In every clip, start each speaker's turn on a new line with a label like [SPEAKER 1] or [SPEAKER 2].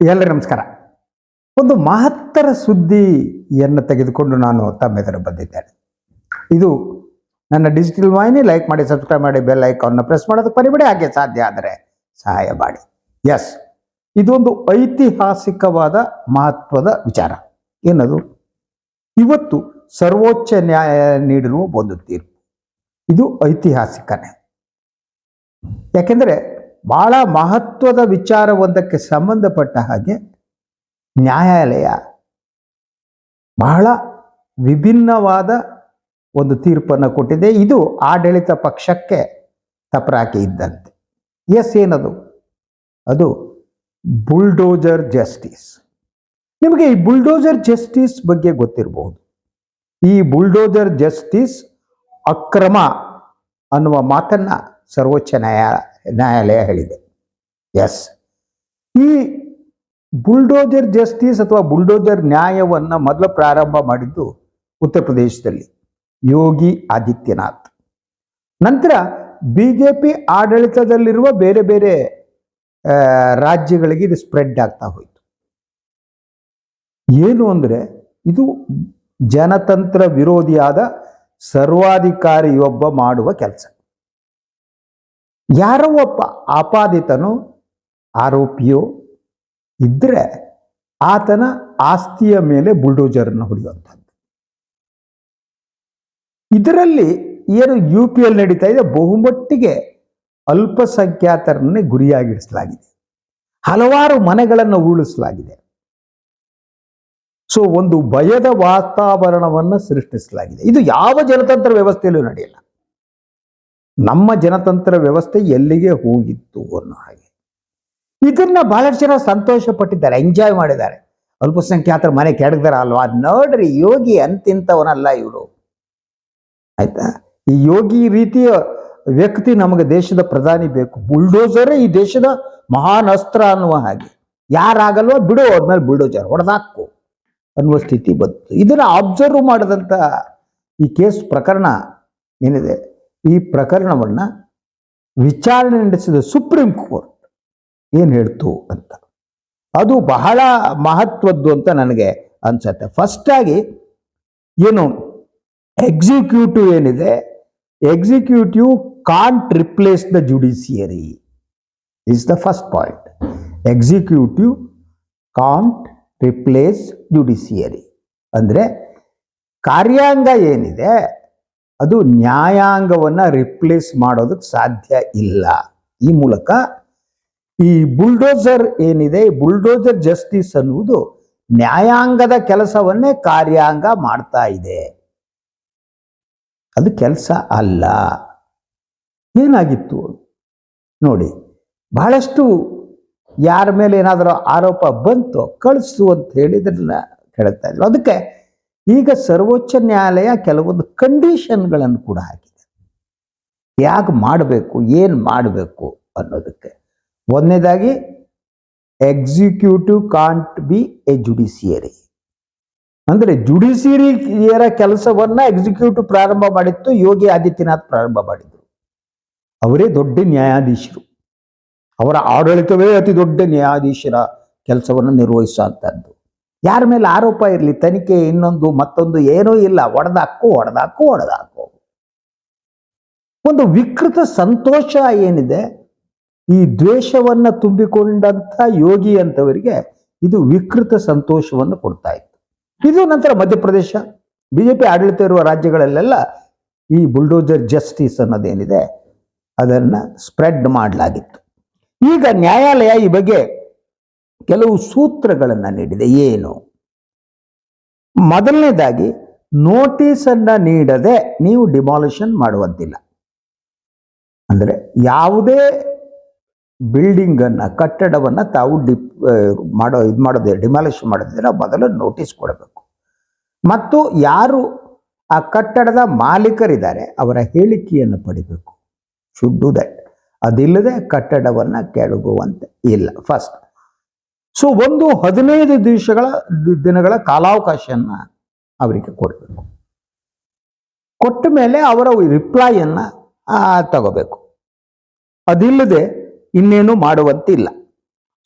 [SPEAKER 1] ಎಲ್ಲರಿಗೂ ನಮಸ್ಕಾರ. ಒಂದು ಮಹತ್ತರ ಸುದ್ದಿಯನ್ನು ತೆಗೆದುಕೊಂಡು ನಾನು ತಮ್ಮೆದುರು ಬಂದಿದ್ದೇನೆ. ಇದು ನನ್ನ ಡಿಜಿಟಲ್ ವಾಹಿನಿ ಲೈಕ್ ಮಾಡಿ ಸಬ್ಸ್ಕ್ರೈಬ್ ಮಾಡಿ ಬೆಲ್ ಐಕಾನ್ನ ಪ್ರೆಸ್ ಮಾಡೋದಕ್ಕೆ ಪರಿಬಿಡಿ ಹಾಗೆ ಸಾಧ್ಯ ಆದರೆ ಸಹಾಯ ಮಾಡಿ. ಎಸ್ ಇದೊಂದು ಐತಿಹಾಸಿಕವಾದ ಮಹತ್ವದ ವಿಚಾರ. ಏನದು? ಇವತ್ತು ಸರ್ವೋಚ್ಚ ನ್ಯಾಯ ನೀಡಿರುವ ಒಂದು ತೀರ್ಪು. ಇದು ಐತಿಹಾಸಿಕನೇ. ಯಾಕೆಂದರೆ ಬಹಳ ಮಹತ್ವದ ವಿಚಾರವೊಂದಕ್ಕೆ ಸಂಬಂಧಪಟ್ಟ ಹಾಗೆ ನ್ಯಾಯಾಲಯ ಬಹಳ ವಿಭಿನ್ನವಾದ ಒಂದು ತೀರ್ಪನ್ನು ಕೊಟ್ಟಿದೆ. ಇದು ಆಡಳಿತ ಪಕ್ಷಕ್ಕೆ ತಪರಾಕಿ ಇದ್ದಂತೆ. ಎಸ್ ಏನದು? ಅದು ಬುಲ್ಡೋಜರ್ ಜಸ್ಟಿಸ್. ನಿಮಗೆ ಈ ಬುಲ್ಡೋಜರ್ ಜಸ್ಟಿಸ್ ಬಗ್ಗೆ ಗೊತ್ತಿರಬಹುದು ಈ ಬುಲ್ಡೋಜರ್ ಜಸ್ಟಿಸ್ ಅಕ್ರಮ ಅನ್ನುವ ಮಾತನ್ನ ಸರ್ವೋಚ್ಚ ನ್ಯಾಯ ನ್ಯಾಯಾಲಯ ಹೇಳಿದೆ. ಎಸ್ ಈ ಬುಲ್ಡೋಜರ್ ಜಸ್ಟಿಸ್ ಅಥವಾ ಬುಲ್ಡೋಜರ್ ನ್ಯಾಯವನ್ನ ಮೊದಲು ಪ್ರಾರಂಭ ಮಾಡಿದ್ದು ಉತ್ತರ ಪ್ರದೇಶದಲ್ಲಿ. ಯೋಗಿ ಆದಿತ್ಯನಾಥ್. ನಂತರ ಬಿಜೆಪಿ ಆಡಳಿತದಲ್ಲಿರುವ ಬೇರೆ ಬೇರೆ ರಾಜ್ಯಗಳಿಗೆ ಇದು ಸ್ಪ್ರೆಡ್ ಆಗ್ತಾ ಹೋಯಿತು. ಏನು ಅಂದ್ರೆ ಇದು ಜನತಂತ್ರ ವಿರೋಧಿಯಾದ ಸರ್ವಾಧಿಕಾರಿಯೊಬ್ಬ ಮಾಡುವ ಕೆಲಸ. ಯಾರೋ ಒಬ್ಬ ಆಪಾದಿತನು, ಆರೋಪಿಯೋ ಇದ್ರೆ ಆತನ ಆಸ್ತಿಯ ಮೇಲೆ ಬುಲ್ಡೋಜರ್ನ ಹೊಡೆಯುವಂಥದ್ದು. ಇದರಲ್ಲಿ ಏನು ಯು ಪಿ ಎಲ್ ನಡೀತಾ ಇದೆ? ಬಹುಮಟ್ಟಿಗೆ ಅಲ್ಪಸಂಖ್ಯಾತರನ್ನೇ ಗುರಿಯಾಗಿರಿಸಲಾಗಿದೆ. ಹಲವಾರು ಮನೆಗಳನ್ನು ಉರುಳಿಸಲಾಗಿದೆ. ಸೊ, ಒಂದು ಭಯದ ವಾತಾವರಣವನ್ನು ಸೃಷ್ಟಿಸಲಾಗಿದೆ. ಇದು ಯಾವ ಜನತಂತ್ರ ವ್ಯವಸ್ಥೆಯಲ್ಲೂ ನಡೆಯಲ್ಲ. ನಮ್ಮ ಜನತಂತ್ರ ವ್ಯವಸ್ಥೆ ಎಲ್ಲಿಗೆ ಹೋಗಿತ್ತು ಅನ್ನೋ ಹಾಗೆ. ಇದನ್ನ ಬಹಳಷ್ಟು ಜನ ಸಂತೋಷ ಪಟ್ಟಿದ್ದಾರೆ ಎಂಜಾಯ್ ಮಾಡಿದ್ದಾರೆ. ಅಲ್ಪಸಂಖ್ಯಾತರ ಮನೆ ಕೆಡಗ್ದಾರ ಅಲ್ವಾ? ನೋಡ್ರಿ, ಯೋಗಿ ಅಂತಿಂತವನಲ್ಲ ಇವರು. ಆಯ್ತಾ? ಈ ಯೋಗಿ ರೀತಿಯ ವ್ಯಕ್ತಿ ನಮಗೆ ದೇಶದ ಪ್ರಧಾನಿ ಬೇಕು. ಬುಲ್ಡೋಸರೇ ಈ ದೇಶದ ಮಹಾನ್ ಅಸ್ತ್ರ ಅನ್ನುವ ಹಾಗೆ. ಯಾರಾಗಲ್ವ? ಬಿಡು ಅದ್ಮೇಲೆ ಬುಲ್ಡೋಜರ್ ಹೊಡೆದಾಕು ಅನ್ನುವ ಸ್ಥಿತಿ ಬಂತು. ಇದನ್ನ ಅಬ್ಸರ್ವ್ ಮಾಡಿದಂಥ ಈ ಕೇಸ್ ಪ್ರಕರಣ ಏನಿದೆ? ಈ ಪ್ರಕರಣವನ್ನು ವಿಚಾರಣೆ ನಡೆಸಿದ ಸುಪ್ರೀಂ ಕೋರ್ಟ್ ಏನು ಹೇಳ್ತು ಅಂತ. ಅದು ಬಹಳ ಮಹತ್ವದ್ದು ಅಂತ ನನಗೆ ಅನ್ಸತ್ತೆ. ಫಸ್ಟ್ ಆಗಿ ಏನು ಎಕ್ಸಿಕ್ಯೂಟಿವ್ ಏನಿದೆ? Executive can't replace the judiciary is the first point executive can't replace judiciary ಅಂದರೆ ಕಾರ್ಯಾಂಗ ಏನಿದೆ? ಅದು ನ್ಯಾಯಾಂಗವನ್ನ ರಿಪ್ಲೇಸ್ ಮಾಡೋದಕ್ಕೆ ಸಾಧ್ಯ ಇಲ್ಲ. ಈ ಮೂಲಕ ಈ ಬುಲ್ಡೋಸರ್ ಏನಿದೆ ಬುಲ್ಡೋಸರ್ ಜಸ್ಟಿಸ್ ಅನ್ನುವುದು ನ್ಯಾಯಾಂಗದ ಕೆಲಸವನ್ನೇ ಕಾರ್ಯಾಂಗ ಮಾಡ್ತಾ ಇದೆ. ಅದು ಕೆಲಸ ಅಲ್ಲ. ಏನಾಗಿತ್ತು? ನೋಡಿ, ಬಹಳಷ್ಟು ಯಾರ ಮೇಲೆ ಏನಾದರೂ ಆರೋಪ ಬಂತು ಕಳಿಸು ಅಂತ ಹೇಳಿದ್ರನ್ನ ಕೇಳ್ತಾ ಇದ್ರು ಅದಕ್ಕೆ ಈಗ ಸರ್ವೋಚ್ಚ ನ್ಯಾಯಾಲಯ ಕೆಲವೊಂದು ಕಂಡೀಷನ್ಗಳನ್ನು ಕೂಡ ಹಾಕಿದೆ. ಯಾಕೆ ಮಾಡಬೇಕು, ಏನು ಮಾಡಬೇಕು ಅನ್ನೋದಕ್ಕೆ. ಒಂದನೇದಾಗಿ executive can't be a judiciary ಅಂದರೆ ಜುಡಿಷಿಯರಿಯರ ಕೆಲಸವನ್ನು ಎಕ್ಸಿಕ್ಯೂಟಿವ್ ಪ್ರಾರಂಭ ಮಾಡಿತ್ತು, ಯೋಗಿ ಆದಿತ್ಯನಾಥ್ ಪ್ರಾರಂಭ ಮಾಡಿದ್ರು. ಅವರೇ ದೊಡ್ಡ ನ್ಯಾಯಾಧೀಶರು. ಅವರ ಆಡಳಿತವೇ ಅತಿ ದೊಡ್ಡ ನ್ಯಾಯಾಧೀಶರ ಕೆಲಸವನ್ನು ನಿರ್ವಹಿಸುವಂಥದ್ದು ಯಾರ ಮೇಲೆ ಆರೋಪ ಇರಲಿ, ತನಿಖೆ ಇನ್ನೊಂದು, ಮತ್ತೊಂದು ಏನೂ ಇಲ್ಲ. ಒಡೆದಾಕು ಒಡೆದಾಕು ಒಡೆದಾಕು. ಒಂದು ವಿಕೃತ ಸಂತೋಷ ಏನಿದೆ? ಈ ದ್ವೇಷವನ್ನ ತುಂಬಿಕೊಂಡಂತ ಯೋಗಿ ಅಂತವರಿಗೆ ಇದು ವಿಕೃತ ಸಂತೋಷವನ್ನು ಕೊಡ್ತಾ ಇತ್ತು. ಇದು ನಂತರ ಮಧ್ಯಪ್ರದೇಶ. ಬಿಜೆಪಿ ಆಡಳಿತ ಇರುವ ರಾಜ್ಯಗಳಲ್ಲೆಲ್ಲ ಈ ಬುಲ್ಡೋಜರ್ ಜಸ್ಟಿಸ್ ಅನ್ನೋದೇನಿದೆ? ಅದನ್ನ ಸ್ಪ್ರೆಡ್ ಮಾಡಲಾಗಿತ್ತು. ಈಗ ನ್ಯಾಯಾಲಯ ಈ ಬಗ್ಗೆ ಕೆಲವು ಸೂತ್ರಗಳನ್ನು ನೀಡಿದೆ. ಏನು? ಮೊದಲನೇದಾಗಿ, ನೋಟಿಸನ್ನು ನೀಡದೆ ನೀವು ಡಿಮಾಲಿಷನ್ ಮಾಡುವಂತಿಲ್ಲ. ಅಂದರೆ ಯಾವುದೇ ಬಿಲ್ಡಿಂಗನ್ನು, ಕಟ್ಟಡವನ್ನು ಕಟ್ಟಡವನ್ನ ತಾವು ಡಿ ಮಾಡೋ, ಇದು ಮಾಡೋದೇ, ಡಿಮಾಲಿಷ್ ಮಾಡೋದಿದ್ರೆ ಮೊದಲು ನೋಟಿಸ್ ಕೊಡಬೇಕು. ಮತ್ತು ಯಾರು ಆ ಕಟ್ಟಡದ ಮಾಲೀಕರಿದ್ದಾರೆ, ಅವರ ಹೇಳಿಕೆಯನ್ನು ಪಡಿಬೇಕು. Should do that. ಅದಿಲ್ಲದೆ ಕಟ್ಟಡವನ್ನು ಕೆಳಗುವಂತೆ ಇಲ್ಲ. ಫಸ್ಟ್ ಸೊ ಒಂದು ಹದಿನೈದು ದಿವಸಗಳ ದಿನಗಳ ಕಾಲಾವಕಾಶವನ್ನು ಅವರಿಗೆ ಕೊಡಬೇಕು. ಕೊಟ್ಟ ಮೇಲೆ ಅವರ ರಿಪ್ಲೈಯನ್ನು ತಗೋಬೇಕು. ಅದಿಲ್ಲದೆ ಇನ್ನೇನು ಮಾಡುವಂತಿಲ್ಲ.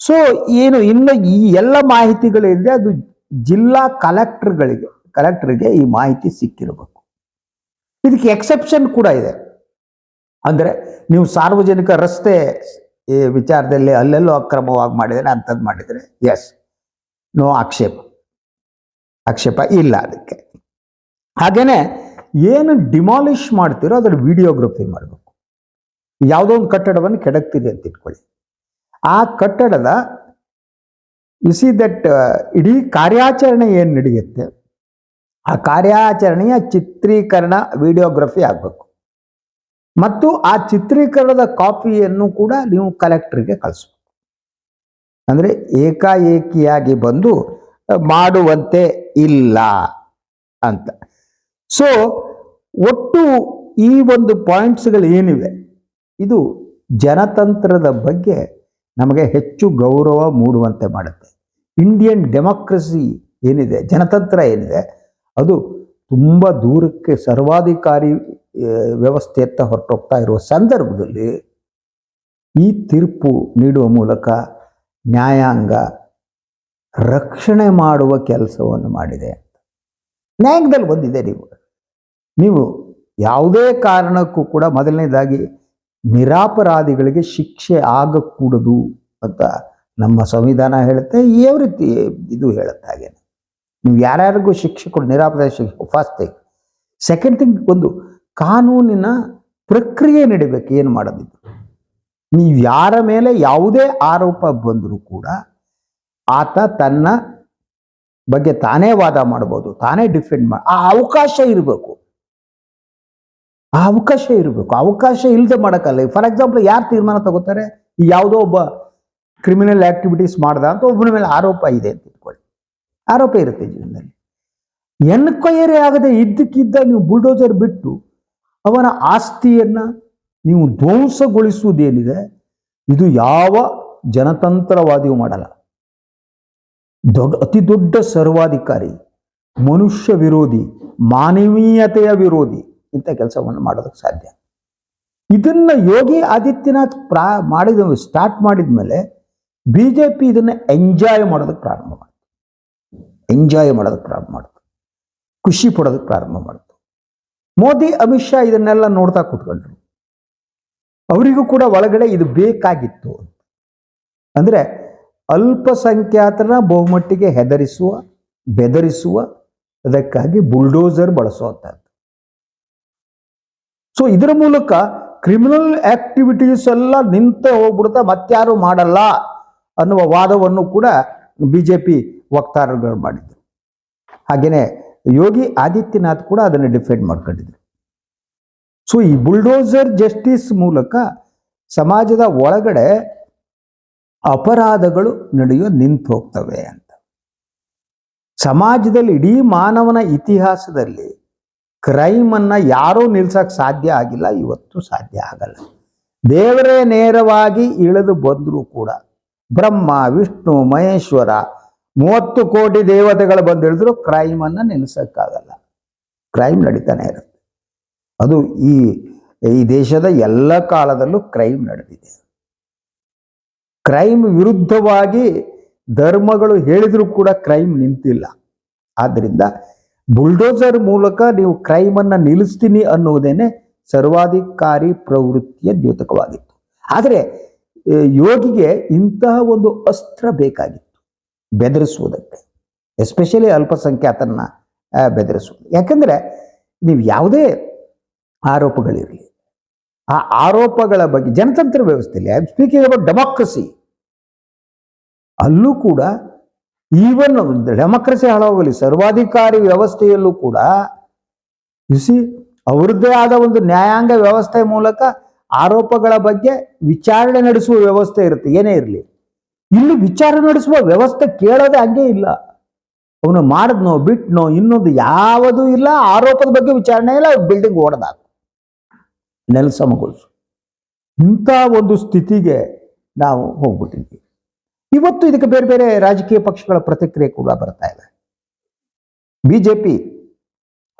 [SPEAKER 1] ಸೊ ಏನು, ಇನ್ನು ಈ ಎಲ್ಲ ಮಾಹಿತಿಗಳಿಂದ ಅದು ಜಿಲ್ಲಾ ಕಲೆಕ್ಟರ್ಗಳಿಗೆ, ಕಲೆಕ್ಟರ್ಗೆ ಈ ಮಾಹಿತಿ ಸಿಕ್ಕಿರಬೇಕು. ಇದಕ್ಕೆ ಎಕ್ಸೆಪ್ಷನ್ ಕೂಡ ಇದೆ. ಅಂದರೆ ನೀವು ಸಾರ್ವಜನಿಕ ರಸ್ತೆ ಈ ವಿಚಾರದಲ್ಲಿ ಅಲ್ಲೆಲ್ಲೋ ಅಕ್ರಮವಾಗಿ ಮಾಡಿದರೆ ಅಂಥದ್ದು ಮಾಡಿದರೆ ಎಸ್ ನೋ ಆಕ್ಷೇಪ. ಆಕ್ಷೇಪ ಇಲ್ಲ ಅದಕ್ಕೆ. ಹಾಗೇನೆ ಏನು ಡಿಮಾಲಿಷ್ ಮಾಡ್ತೀರೋ ಅದರ ವಿಡಿಯೋಗ್ರಫಿ ಮಾಡಬೇಕು. ಯಾವುದೋ ಒಂದು ಕಟ್ಟಡವನ್ನು ಕೆಡಕ್ತಿದೆ ಅಂತ ಇಟ್ಕೊಳ್ಳಿ. ಆ ಕಟ್ಟಡದ ಯು ಸಿ ದಟ್ ಇಡೀ ಕಾರ್ಯಾಚರಣೆ ಏನು ನಡೆಯುತ್ತೆ? ಆ ಕಾರ್ಯಾಚರಣೆಯ ಚಿತ್ರೀಕರಣ ವಿಡಿಯೋಗ್ರಫಿ ಆಗಬೇಕು. ಮತ್ತು ಆ ಚಿತ್ರೀಕರಣದ ಕಾಪಿಯನ್ನು ಕೂಡ ನೀವು ಕಲೆಕ್ಟರ್ಗೆ ಕಳಿಸ್ಬೇಕು. ಅಂದರೆ ಏಕಾಏಕಿಯಾಗಿ ಬಂದು ಮಾಡುವಂತೆ ಇಲ್ಲ ಅಂತ. ಸೊ ಒಟ್ಟು ಈ ಒಂದು ಪಾಯಿಂಟ್ಸ್ಗಳು ಏನಿವೆ? ಇದು ಜನತಂತ್ರದ ಬಗ್ಗೆ ನಮಗೆ ಹೆಚ್ಚು ಗೌರವ ಮೂಡುವಂತೆ ಮಾಡುತ್ತೆ. ಇಂಡಿಯನ್ ಡೆಮೋಕ್ರಸಿ ಏನಿದೆ, ಜನತಂತ್ರ ಏನಿದೆ, ಅದು ತುಂಬ ದೂರಕ್ಕೆ ಸರ್ವಾಧಿಕಾರಿ ವ್ಯವಸ್ಥೆಯತ್ತ ಹೊರಟೋಗ್ತಾ ಇರುವ ಸಂದರ್ಭದಲ್ಲಿ ಈ ತೀರ್ಪು ನೀಡುವ ಮೂಲಕ ನ್ಯಾಯಾಂಗ ರಕ್ಷಣೆ ಮಾಡುವ ಕೆಲಸವನ್ನು ಮಾಡಿದೆ ನ್ಯಾಯಾಂಗದಲ್ಲಿ ಬಂದಿದೆ ನೀವು. ನೀವು ಯಾವುದೇ ಕಾರಣಕ್ಕೂ ಕೂಡ ಮೊದಲನೇದಾಗಿ ನಿರಾಪರಾಧಿಗಳಿಗೆ ಶಿಕ್ಷೆ ಆಗಕೂಡದು ಅಂತ ನಮ್ಮ ಸಂವಿಧಾನ ಹೇಳುತ್ತೆ ಯಾವ ರೀತಿ ಇದು ಹೇಳುತ್ತೆ ಹಾಗೆ ನೀವು ಯಾರ್ಯಾರಿಗೂ ಶಿಕ್ಷೆ ಕೊಡು, ನಿರಾಪರಾಧ ಶಿಕ್ಷೆ ಫಸ್ಟ್ ಥಿಂಗ್ ಸೆಕೆಂಡ್ ಥಿಂಗ್ ಒಂದು ಕಾನೂನಿನ ಪ್ರಕ್ರಿಯೆ ನಡಿಬೇಕು, ಏನು ಮಾಡೋದಿತ್ತು? ನೀವು ಯಾರ ಮೇಲೆ ಯಾವುದೇ ಆರೋಪ ಬಂದರೂ ಕೂಡ ಆತ ತನ್ನ ಬಗ್ಗೆ ತಾನೇ ವಾದ ಮಾಡ್ಬೋದು, ತಾನೇ ಡಿಫೆಂಡ್ ಮಾಡಿ ಆ ಅವಕಾಶ ಇರಬೇಕು. ಆ ಅವಕಾಶ ಇರಬೇಕು. ಅವಕಾಶ ಇಲ್ಲದೆ ಮಾಡೋಕ್ಕಲ್ಲ. ಫಾರ್ ಎಕ್ಸಾಂಪಲ್ ಯಾರು ತೀರ್ಮಾನ ತಗೋತಾರೆ? ಯಾವುದೋ ಒಬ್ಬ ಕ್ರಿಮಿನಲ್ ಆಕ್ಟಿವಿಟೀಸ್ ಮಾಡ್ದ ಅಂತ ಒಬ್ಬನ ಮೇಲೆ ಆರೋಪ ಇದೆ ಅಂತ ಇಟ್ಕೊಳ್ಳಿ ಆರೋಪ ಇರುತ್ತೆ ಜೀವನದಲ್ಲಿ. ಎನ್ಕ್ವೈರಿ ಆಗದೆ ಇದ್ದಕ್ಕಿದ್ದ ನೀವು ಬುಲ್ಡೋಜರ್ ಬಿಟ್ಟು ಅವನ ಆಸ್ತಿಯನ್ನ ನೀವು ಧ್ವಂಸಗೊಳಿಸುವುದೇನಿದೆ, ಇದು ಯಾವ ಜನತಂತ್ರವಾದಿಯೂ ಮಾಡಲ್ಲ. ದೊಡ್ಡ, ಅತಿ ದೊಡ್ಡ ಸರ್ವಾಧಿಕಾರಿ, ಮನುಷ್ಯ ವಿರೋಧಿ, ಮಾನವೀಯತೆಯ ವಿರೋಧಿ ಇಂಥ ಕೆಲಸವನ್ನು ಮಾಡೋದಕ್ಕೆ ಸಾಧ್ಯ. ಇದನ್ನ ಯೋಗಿ ಆದಿತ್ಯನಾಥ್ ಪ್ರಾ, ಮಾಡಿದ ಸ್ಟಾರ್ಟ್ ಮಾಡಿದ ಮೇಲೆ ಬಿ ಜೆ ಪಿ ಇದನ್ನ ಎಂಜಾಯ್ ಮಾಡೋದಕ್ಕೆ ಪ್ರಾರಂಭ ಮಾಡ್ತು. ಎಂಜಾಯ್ ಮಾಡೋದಕ್ಕೆ ಪ್ರಾರಂಭ ಮಾಡ್ತು. ಖುಷಿ ಪಡೋದಕ್ಕೆ ಪ್ರಾರಂಭ ಮಾಡಿತು. ಮೋದಿ, ಅಮಿತ್ ಶಾ ಇದನ್ನೆಲ್ಲ ನೋಡ್ತಾ ಕುತ್ಕೊಂಡ್ರು. ಅವರಿಗೂ ಕೂಡ ಒಳಗಡೆ ಇದು ಬೇಕಾಗಿತ್ತು ಅಂದ್ರೆ ಅಲ್ಪಸಂಖ್ಯಾತರ ಬಹುಮಟ್ಟಿಗೆ ಹೆದರಿಸುವ, ಬೆದರಿಸುವ, ಅದಕ್ಕಾಗಿ ಬುಲ್ಡೋಸರ್ ಬಳಸುವಂಥದ್ದು ಸೊ ಇದರ ಮೂಲಕ ಕ್ರಿಮಿನಲ್ ಆಕ್ಟಿವಿಟೀಸ್ ಎಲ್ಲ ನಿಂತ ಹೋಗ್ಬಿಡ್ತಾ ಮತ್ತಾರು ಮಾಡಲ್ಲ ಅನ್ನುವ ವಾದವನ್ನು ಕೂಡ ಬಿಜೆಪಿ ವಕ್ತಾರರುಗಳು ಮಾಡಿದ್ರು. ಹಾಗೇನೆ ಯೋಗಿ ಆದಿತ್ಯನಾಥ್ ಕೂಡ ಅದನ್ನು ಡಿಫೆಂಡ್ ಮಾಡ್ಕೊಂಡಿದ್ರು. ಸೊ ಈ ಬುಲ್ಡೋಸರ್ ಜಸ್ಟಿಸ್ ಮೂಲಕ ಸಮಾಜದ ಒಳಗಡೆ ಅಪರಾಧಗಳು ನಡೆಯೋ ನಿಂತು ಹೋಗ್ತವೆ ಅಂತ. ಸಮಾಜದಲ್ಲಿ ಇಡೀ ಮಾನವನ ಇತಿಹಾಸದಲ್ಲಿ ಕ್ರೈಮ್ ಅನ್ನ ಯಾರೂ ನಿಲ್ಸಕ್ ಸಾಧ್ಯ ಆಗಿಲ್ಲ, ಇವತ್ತು ಸಾಧ್ಯ ಆಗಲ್ಲ. ದೇವರೇ ನೇರವಾಗಿ ಇಳಿದು ಬಂದರೂ ಕೂಡ ಬ್ರಹ್ಮ, ವಿಷ್ಣು, ಮಹೇಶ್ವರ ಮೂವತ್ತು ಕೋಟಿ ದೇವತೆಗಳು ಬಂದು ಹೇಳಿದ್ರು ಕ್ರೈಮ್ ಅನ್ನ ನಿಲ್ಸಕ್ಕಾಗಲ್ಲ ಕ್ರೈಮ್ ನಡೀತಾನೆ ಇರುತ್ತೆ. ಅದು ಈ ಈ ದೇಶದ ಎಲ್ಲ ಕಾಲದಲ್ಲೂ ಕ್ರೈಮ್ ನಡೆದಿದೆ. ಕ್ರೈಮ್ ವಿರುದ್ಧವಾಗಿ ಧರ್ಮಗಳು ಹೇಳಿದ್ರು ಕೂಡ ಕ್ರೈಮ್ ನಿಂತಿಲ್ಲ. ಆದ್ರಿಂದ ಬುಲ್ಡೋಸರ್ ಮೂಲಕ ನೀವು ಕ್ರೈಮ್ ಅನ್ನ ನಿಲ್ಲಿಸ್ತೀನಿ ಅನ್ನುವುದೇನೆ ಸರ್ವಾಧಿಕಾರಿ ಪ್ರವೃತ್ತಿಯ ದ್ಯೋತಕವಾಗಿತ್ತು. ಆದರೆ, ಯೋಗಿಗೆ ಇಂತಹ ಒಂದು ಅಸ್ತ್ರ ಬೇಕಾಗಿತ್ತು. ಬೆದರಿಸುವುದಕ್ಕೆ ಎಸ್ಪೆಷಲಿ ಅಲ್ಪಸಂಖ್ಯಾತರನ್ನ ಆ, ಬೆದರಿಸುವುದು. ಯಾಕಂದ್ರೆ ನೀವು ಯಾವುದೇ ಆರೋಪಗಳಿರಲಿ ಆ ಆರೋಪಗಳ ಬಗ್ಗೆ ಜನತಂತ್ರ ವ್ಯವಸ್ಥೆಯಲ್ಲಿ ಐ ಸ್ಪೀಕಿಂಗ್ ಅಬೌಟ್ ಡೆಮಾಕ್ರಸಿ ಅಲ್ಲೂ ಕೂಡ ಈವನ್ ಡೆಮಾಕ್ರಸಿ ಹಾಳಾಗಲಿ ಸರ್ವಾಧಿಕಾರಿ ವ್ಯವಸ್ಥೆಯಲ್ಲೂ ಕೂಡ ಸಿ ಅವರದ್ದೇ ಆದ ಒಂದು ನ್ಯಾಯಾಂಗ ವ್ಯವಸ್ಥೆ ಮೂಲಕ ಆರೋಪಗಳ ಬಗ್ಗೆ ವಿಚಾರಣೆ ನಡೆಸುವ ವ್ಯವಸ್ಥೆ ಇರುತ್ತೆ ಏನೇ ಇರಲಿ. ಇಲ್ಲಿ ವಿಚಾರ ನಡೆಸುವ ವ್ಯವಸ್ಥೆ ಕೇಳೋದೇ ಹಂಗೆ ಇಲ್ಲ. ಅವನು ಮಾಡಿದ್ನೋ ಬಿಟ್ನೋ ಇನ್ನೊಂದು ಯಾವುದೂ ಇಲ್ಲ, ಆರೋಪದ ಬಗ್ಗೆ ವಿಚಾರಣೆ ಇಲ್ಲ ಬಿಲ್ಡಿಂಗ್ ಓಡದಾಕ. ನೆಲಸಮಗೊಳಿಸು ಇಂಥ ಒಂದು ಸ್ಥಿತಿಗೆ ನಾವು ಹೋಗ್ಬಿಟ್ಟಿದ್ವಿ. ಇವತ್ತು ಇದಕ್ಕೆ ಬೇರೆ ಬೇರೆ ರಾಜಕೀಯ ಪಕ್ಷಗಳ ಪ್ರತಿಕ್ರಿಯೆ ಕೂಡ ಬರ್ತಾ ಇದೆ. ಬಿಜೆಪಿ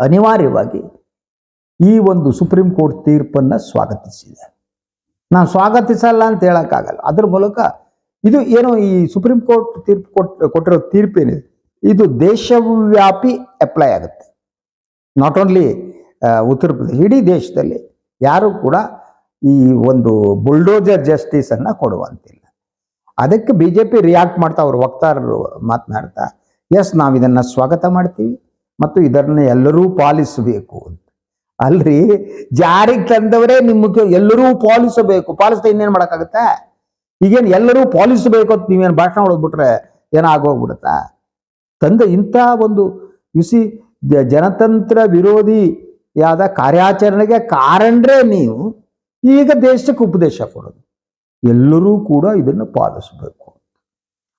[SPEAKER 1] ಅನಿವಾರ್ಯವಾಗಿ ಈ ಒಂದು ಸುಪ್ರೀಂ ಕೋರ್ಟ್ ತೀರ್ಪನ್ನು ಸ್ವಾಗತಿಸಿದೆ. ನಾನು ಸ್ವಾಗತಿಸಲ್ಲ ಅಂತ ಹೇಳೋಕ್ಕಾಗಲ್ಲ. ಅದ್ರ ಮೂಲಕ ಇದು ಏನು ಈ ಸುಪ್ರೀಂ ಕೋರ್ಟ್ ತೀರ್ಪು ಕೊಟ್, ಕೊಟ್ಟಿರೋ ತೀರ್ಪೇನಿದೆ. ಇದು ದೇಶವ್ಯಾಪಿ ಅಪ್ಲೈ ಆಗುತ್ತೆ. ನಾಟ್ ಓನ್ಲಿ ಉತ್ತರ ಪ್ರದೇಶ, ಇಡೀ ದೇಶದಲ್ಲಿ ಯಾರು ಕೂಡ ಈ ಒಂದು ಬುಲ್ಡೋಜರ್ ಜಸ್ಟಿಸ್ ಅನ್ನ ಕೊಡುವಂತಿಲ್ಲ. ಅದಕ್ಕೆ ಬಿ ಜೆ ಪಿ ರಿಯಾಕ್ಟ್ ಮಾಡ್ತಾ, ಅವರು ವಕ್ತಾರರು ಮಾತನಾಡ್ತಾ ಎಸ್ ನಾವು ಇದನ್ನ ಸ್ವಾಗತ ಮಾಡ್ತೀವಿ ಮತ್ತು ಇದನ್ನ ಎಲ್ಲರೂ ಪಾಲಿಸಬೇಕು ಅಂತ. ಅಲ್ರಿ, ಜಾರಿಗೆ ತಂದವರೇ ನಿಮಗೆ ಎಲ್ಲರೂ ಪಾಲಿಸಬೇಕು. ಪಾಲಿಸ್ತಾ ಇನ್ನೇನು ಮಾಡೋಕ್ಕಾಗತ್ತೆ? ಈಗೇನು ಎಲ್ಲರೂ ಪಾಲಿಸಬೇಕು ಅಂತ ನೀವೇನು ಭಾಷಣ ಹೊಡೆದ್ಬಿಟ್ರೆ ಏನಾಗೋಗ್ಬಿಡುತ್ತಾ? ತಂದೆ ಇಂಥ ಒಂದು ಯುಸಿ ಜನತಂತ್ರ ವಿರೋಧಿ ಯಾದ ಕಾರ್ಯಾಚರಣೆಗೆ ಕಾರಣರೇ ನೀವು, ಈಗ ದೇಶಕ್ಕೆ ಉಪದೇಶ ಕೊಡೋದು. ಎಲ್ಲರೂ ಕೂಡ ಇದನ್ನು ಪಾಲಿಸಬೇಕು.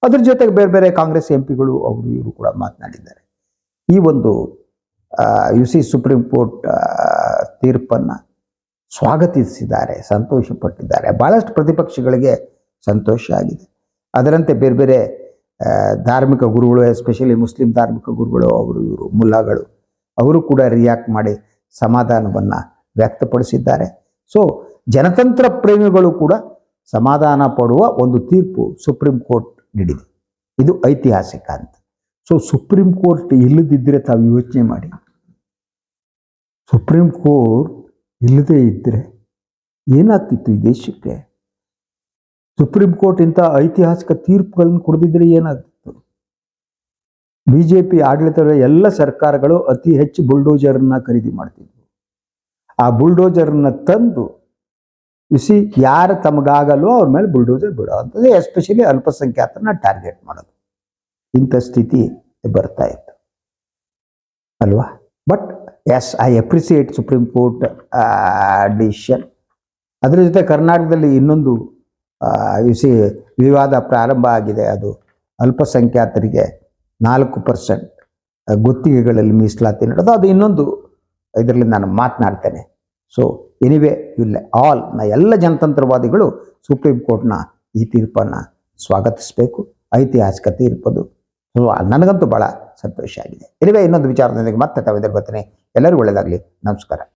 [SPEAKER 1] ಅದ್ರ ಜೊತೆಗೆ ಬೇರೆ ಬೇರೆ ಕಾಂಗ್ರೆಸ್ ಎಂ ಪಿಗಳು ಅವರು ಇವರು ಕೂಡ ಮಾತನಾಡಿದ್ದಾರೆ. ಈ ಒಂದು ಯು ಸಿ ಸುಪ್ರೀಂ ಕೋರ್ಟ್ ತೀರ್ಪನ್ನು ಸ್ವಾಗತಿಸಿದ್ದಾರೆ, ಸಂತೋಷಪಟ್ಟಿದ್ದಾರೆ. ಭಾಳಷ್ಟು ಪ್ರತಿಪಕ್ಷಗಳಿಗೆ ಸಂತೋಷ ಆಗಿದೆ. ಅದರಂತೆ ಬೇರೆ ಬೇರೆ ಧಾರ್ಮಿಕ ಗುರುಗಳು ಎಸ್ಪೆಷಲಿ ಮುಸ್ಲಿಂ ಧಾರ್ಮಿಕ ಗುರುಗಳು, ಅವರು ಇವರು, ಮುಲ್ಲಾಗಳು, ಅವರು ಕೂಡ ರಿಯಾಕ್ಟ್ ಮಾಡಿ ಸಮಾಧಾನವನ್ನು ವ್ಯಕ್ತಪಡಿಸಿದ್ದಾರೆ. ಸೊ ಜನತಂತ್ರ ಪ್ರೇಮಿಗಳು ಕೂಡ ಸಮಾಧಾನ ಪಡುವ ಒಂದು ತೀರ್ಪು ಸುಪ್ರೀಂ ಕೋರ್ಟ್ ನೀಡಿದೆ. ಇದು ಐತಿಹಾಸಿಕ ಅಂತ. ಸೊ ಸುಪ್ರೀಂ ಕೋರ್ಟ್ ಇಲ್ಲದಿದ್ದರೆ ತಾವು ಯೋಚನೆ ಮಾಡಿ. ಸುಪ್ರೀಂ ಕೋರ್ಟ್ ಇಲ್ಲದೇ ಇದ್ದರೆ ಏನಾಗ್ತಿತ್ತು ಈ ದೇಶಕ್ಕೆ? ಸುಪ್ರೀಂ ಕೋರ್ಟ್ ಇಂಥ ಐತಿಹಾಸಿಕ ತೀರ್ಪುಗಳನ್ನು ಕೊಡದಿದ್ರೆ ಏನಾಗ್ತಿತ್ತು ಬಿ ಜೆ ಪಿ ಆಡಳಿತದ ಎಲ್ಲ ಸರ್ಕಾರಗಳು ಅತಿ ಹೆಚ್ಚು ಬುಲ್ಡೋಜರ್ನ ಖರೀದಿ ಮಾಡ್ತಿದ್ವು ಆ ಬುಲ್ಡೋಜರ್ನ ತಂದು ಬಿಸಿ ಯಾರು ತಮಗಾಗಲ್ವೋ ಅವ್ರ ಮೇಲೆ ಬುಲ್ಡೋಜರ್ ಬಿಡೋ ಎಸ್ಪೆಷಲಿ ಅಲ್ಪಸಂಖ್ಯಾತರನ್ನ ಟಾರ್ಗೆಟ್ ಮಾಡೋದು ಇಂಥ ಸ್ಥಿತಿ ಬರ್ತಾ ಇತ್ತು ಅಲ್ವಾ but yes I appreciate supreme court decision ಅದರ ಜೊತೆ ಕರ್ನಾಟಕದಲ್ಲಿ ಇನ್ನೊಂದು ಸಿ ವಿವಾದ ಪ್ರಾರಂಭ ಆಗಿದೆ ಅದು. ಅಲ್ಪಸಂಖ್ಯಾತರಿಗೆ ನಾಲ್ಕು ಪರ್ಸೆಂಟ್ ಗುತ್ತಿಗೆಗಳಲ್ಲಿ ಮೀಸಲಾತಿ ನೀಡೋದು ಅದು ಇನ್ನೊಂದು ಇದರಲ್ಲಿ ನಾನು ಮಾತನಾಡ್ತೇನೆ. ಸೊ ಎನಿವೆ ಇಲ್ಲ ಆಲ್ನ ಎಲ್ಲ ಜನತಂತ್ರವಾದಿಗಳು ಸುಪ್ರೀಂ ಕೋರ್ಟ್ನ ಈ ತೀರ್ಪನ್ನು ಸ್ವಾಗತಿಸಬೇಕು. ಐತಿಹಾಸಿಕ ತೀರ್ಪದು ಸೊ ನನಗಂತೂ ಭಾಳ ಸಂತೋಷ ಆಗಿದೆ. ಎನಿವೆ ಇನ್ನೊಂದು ವಿಚಾರದೊಂದಿಗೆ ಮತ್ತೆ ತಾವೆದುರು ಬರ್ತೇನೆ ಎಲ್ಲರಿಗೂ ಒಳ್ಳೆಯದಾಗಲಿ. ನಮಸ್ಕಾರ.